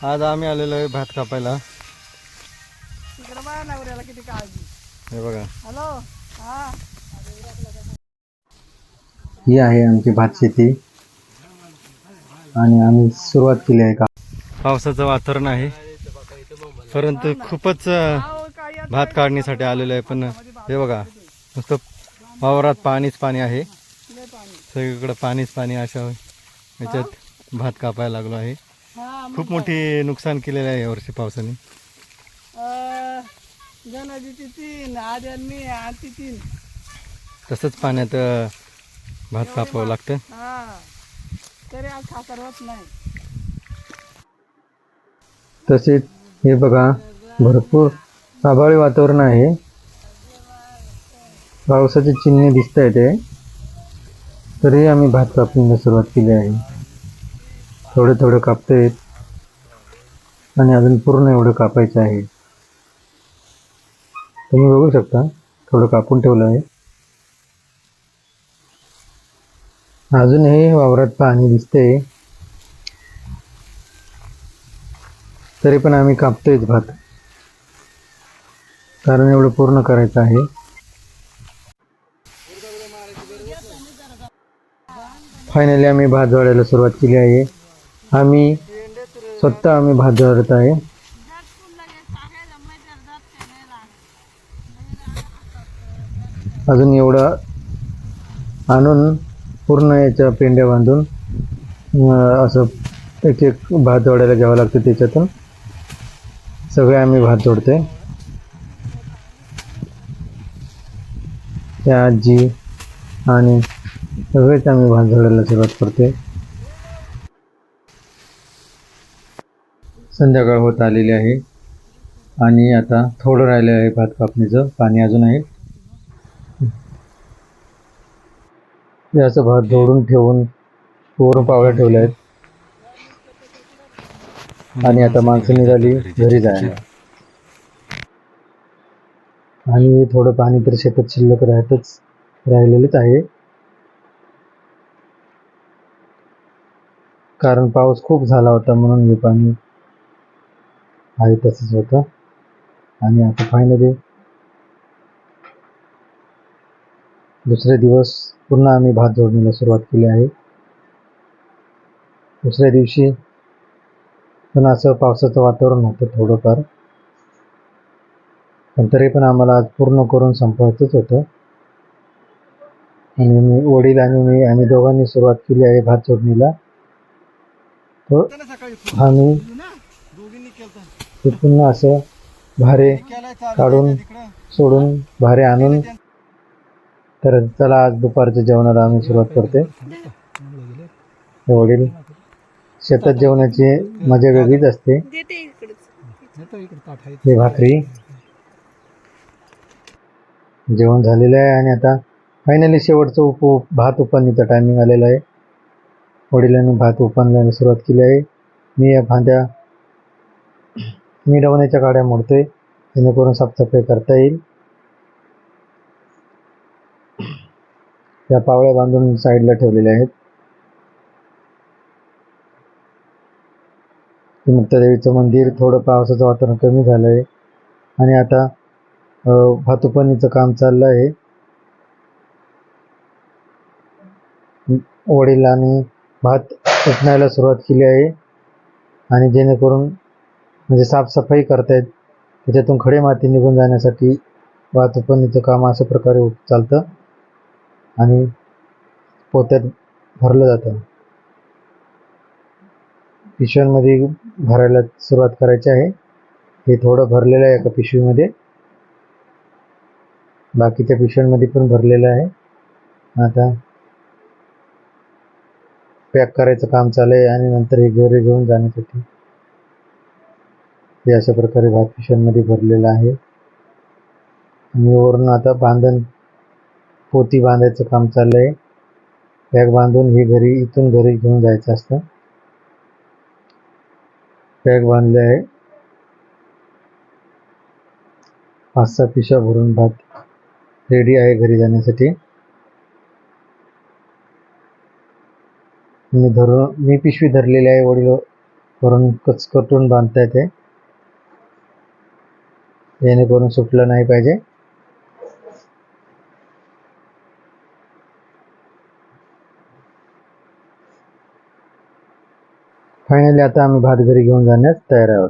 आज आम्ही आलेलो आहे भात कापायला. किती काळजी. हे बघा. हॅलो? हा. ही आहे आमची भात शेती. आणि आम्ही सुरुवात केली आहे का? पावसाचं वातावरण आहे. परंतु खूपच भात काढणीसाठी आलेलो आहे. पण हे बघा नुसतं वावरात पाणीच पाणी आहे. सगळीकडे पाणीच पाणी अशा याच्यात भात कापायला लागलो आहे. खूप मोठी नुकसान केलेलं आहे यावर्षी पावसाने. अं, जनाजीची तीन आद्यांनी आधी तीन. तसंच पाण्यात भात कापावं लागतं. हा. तरी आज खातर होत नाही. तसेच हे बघा भरपूर आभाळी वातावरण आहे. पावसाचे चिन्हे दिसत आहेत ते तरी आम्ही भात कापणीला सुरुवात केली आहे. थोडं थोडं कापतायत. आणि अजून पूर्ण एवढं कापायचं आहे. तुम्ही बघू शकता थोडं कापून ठेवलं आहे. अजूनही वावरात पाणी दिसते तरी पण आम्ही कापतोयच भात. कारण एवढं पूर्ण करायचं आहे. फायनली आम्ही भात जोडायला सुरुवात केली आहे. आम्ही स्वतः आम्ही भात जोडत आहे. अजून एवढं आणून पूर्ण याच्या पेंड्या बांधून असं एक एक भात जोडायला घ्यावं लागतं त्याच्यातून. सगळे आम्ही भात जोडते त्या आजी आणि सगळेच आम्ही भात जोडायला सुरुवात करते संध्याकाळ होत आलेली आहे. आणि आता थोडं राहिलं आहे भात कापणीचं. पाणी अजून आहे. याचं भात जोडून ठेवून वरून पावल्या ठेवल्या आहेत. आणि आता माणसं निघाली घरी जायला. आणि थोडं पाणी तर शेतात शिल्लक राहतच राहिलेलंच आहे. कारण पाऊस खूप झाला होता म्हणून हे पाणी आहे तसंच होतं. आणि आता फायनली दुसरे दिवस पुन्हा आम्ही भात जोडणीला सुरुवात केली आहे. दुसऱ्या दिवशी पण असं पावसाचं वातावरण होतं थोडंफार. पण तरी पण आम्हाला आज पूर्ण करून संपवायचंच होतं. आणि मी वडील आणि मी आम्ही दोघांनी सुरुवात केली आहे भात जोडणीला. तो आम्ही ते पुन्हा असं भारे काढून सोडून भारे आणून तर चला आज दुपारच्या जेवणाला आम्ही सुरुवात करते. हे वडील शेतात जेवणाची मजा वेगळीच असते. हे भाकरी जेवण झालेलं आहे आणि आता फायनली शेवटचं उप भात उपानीचा टायमिंग आलेला आहे. वडिलांनी भात उपानल्याला सुरुवात केली आहे. मी या फांद्या मी डवण्याच्या गाड्या मोडतोय. जेणेकरून साफसफाई करता येईल. या पावळ्या बांधून साईडला ठेवलेल्या आहेत. मुक्तादेवीचं मंदिर थोडं पावसाचं वातावरण कमी झालं आहे आणि आता अ, भातुपणीचं काम चाललं आहे. वडिलांनी भात उपणायला सुरुवात केली आहे. आणि जेणेकरून म्हणजे साफसफाई करतायत. त्याच्यातून खडे माती निघून जाण्यासाठी भातुपणीचं काम अशा प्रकारे चालतं. आणि पोत्यात भरलं जातं. पिशव्यांमध्ये भरायला सुरुवात करायची आहे. हे थोडं भरलेलं आहे एका पिशवीमध्ये. बाकीच्या पिशव्यांमध्ये पण भरलेलं आहे. आता पॅक करायचं काम चालू आहे आणि नंतर हे घरी घेऊन जाण्यासाठी. हे अशा प्रकारे भात पिशव्यांमध्ये भरलेलं आहे. आणि वरून आता बांधण पोती बांधायचं काम चाललं आहे बॅग बांधून हे घरी इथून घरी घेऊन जायचं असतं. बॅग बांधले आहे. पाच सहा पिशव्या भरून भात रेडी आहे घरी जाण्यासाठी. मी धरून मी पिशवी धरलेली आहे. वडील वरून कचकटून बांधता येते जेणेकरून सुटलं नाही पाहिजे. फायनली आता आम्ही भात घरी घेऊन जाण्यास तयार आहोत.